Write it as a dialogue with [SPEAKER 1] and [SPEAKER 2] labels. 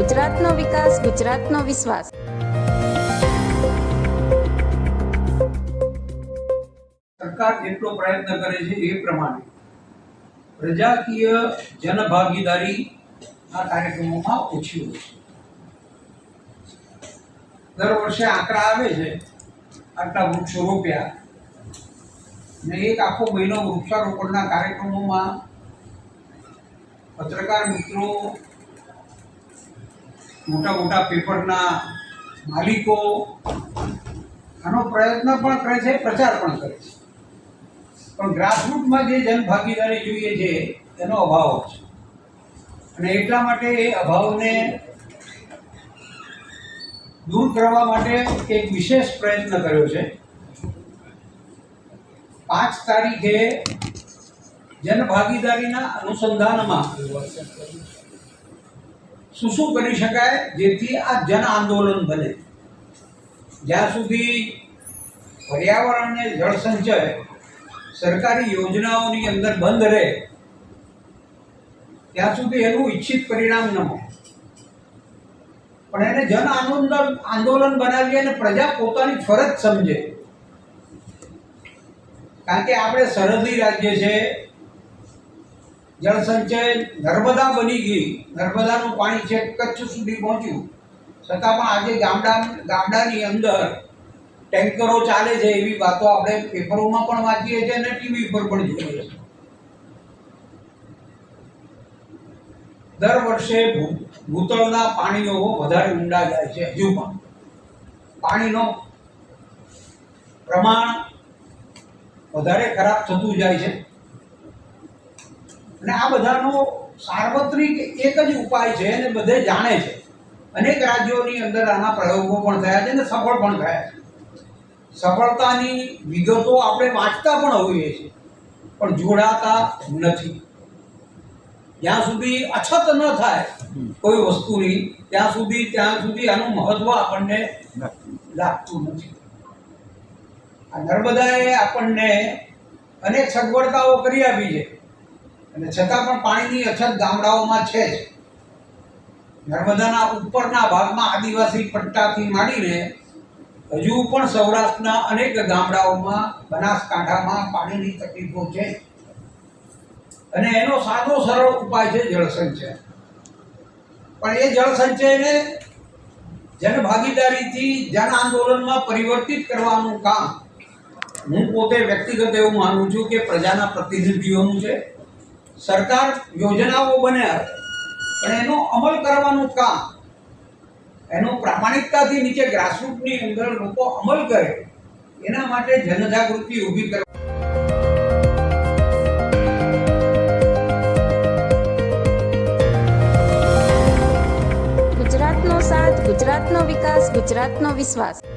[SPEAKER 1] ગુજરાતનો વિકાસ, ગુજરાતનો વિશ્વાસ.
[SPEAKER 2] સરકાર જેટલો પ્રયત્ન કરે છે એ પ્રમાણે પ્રજાકીય જનભાગીદારી આ કાર્યક્રમોમાં ઓછી હોય છે. દર વર્ષે આંકડા આવે છે, આટલા વૃક્ષો રોપ્યા. ને એક આખો મહિનો વૃક્ષારોપણના કાર્યક્રમોમાં પત્રકાર મિત્રો મોટા મોટા પેપરના માલિકો આનો પ્રયત્ન પણ કરે છે, પ્રચાર પણ કરે છે. પણ ગ્રાસરૂટમાં જે જનભાગીદારી જોઈએ છે, એનો અભાવ છે. અને એટલા માટે એ અભાવને દૂર કરવા માટે એક વિશેષ પ્રયત્ન કર્યો છે. પાંચ તારીખે જનભાગીદારીના અનુસંધાનમાં શું શું કરી શકાય, જેથી આ જન આંદોલન બને. જ્યાં સુધી પર્યાવરણ અને જળ સંચય સરકારી યોજનાઓની અંદર બંધ રહે, ત્યાં સુધી એનું ઈચ્છિત પરિણામ ન મળે. પણ એને જન આંદોલન આંદોલન બનાવીએ અને પ્રજા પોતાની ફરજ સમજે. કારણ કે આપણે સરહદી રાજ્ય છે જળ સંચય નર્મદા બની ગઈ. નર્મદાનું પાણી છે કચ્છ સુધી પહોંચ્યું. છતાં પણ આજે ગામડા ગામડાની અંદર ટેન્કરો ચાલે છે એવી વાતો આપણે પેપરોમાં પણ વાંચીએ છીએ અને ટીવી પર પણ જોઈએ છીએ. દર વર્ષે ભૂતળના પાણીઓ વધારે ઊંડા જાય છે હજુ પણ. પાણીનો પ્રમાણ વધારે ખરાબ થતું જાય છે. અને આ બધાનો સાર્વત્રિક એક જ ઉપાય છે અને બધે જાણે છે. અનેક રાજ્યોની અંદર આના પ્રયોગો પણ થયા છે અને સફળ પણ થયા છે. સફળતાની વિગતો આપણે વાંચતા પણ હોઈએ છીએ, પણ જોડાતા નથી. જ્યાં સુધી અછત ન થાય કોઈ વસ્તુની, ત્યાં સુધી ત્યાં સુધી આનું મહત્વ આપણને લાગતું નથી. આ નર્મદાએ આપણને અનેક સગવડતાઓ કરી આપી છે. અને છતાં પણ પાણીની અછત ગામડાઓમાં છે જ. નર્મદાના ઉપરના ભાગમાં આદિવાસી પટ્ટાથી માંડીને હજુ પણ સૌરાષ્ટ્રના અનેક ગામડાઓમાં બનાસકાંઠામાં પાણીની તકલીફો છે અને એનો સાદો સરળ ઉપાય છે જળસંચય. પણ એ જળસંચયને જનભાગીદારીથી જન આંદોલનમાં પરિવર્તિત કરવાનું કામ હું પોતે વ્યક્તિગત એવું માનું છું કે પ્રજાના પ્રતિનિધિઓનું છે. સરકાર યોજનાઓ બને, પણ એનો અમલ કરવાનું કામ, એનો પ્રામાણિકતાથી નીચે ગ્રાસરૂટની અંદર લોકો અમલ કરે, એના માટે જનજાગૃતિ ઊભી કરવા
[SPEAKER 1] ગુજરાતનો સાથ, ગુજરાતનો વિકાસ, ગુજરાતનો વિશ્વાસ.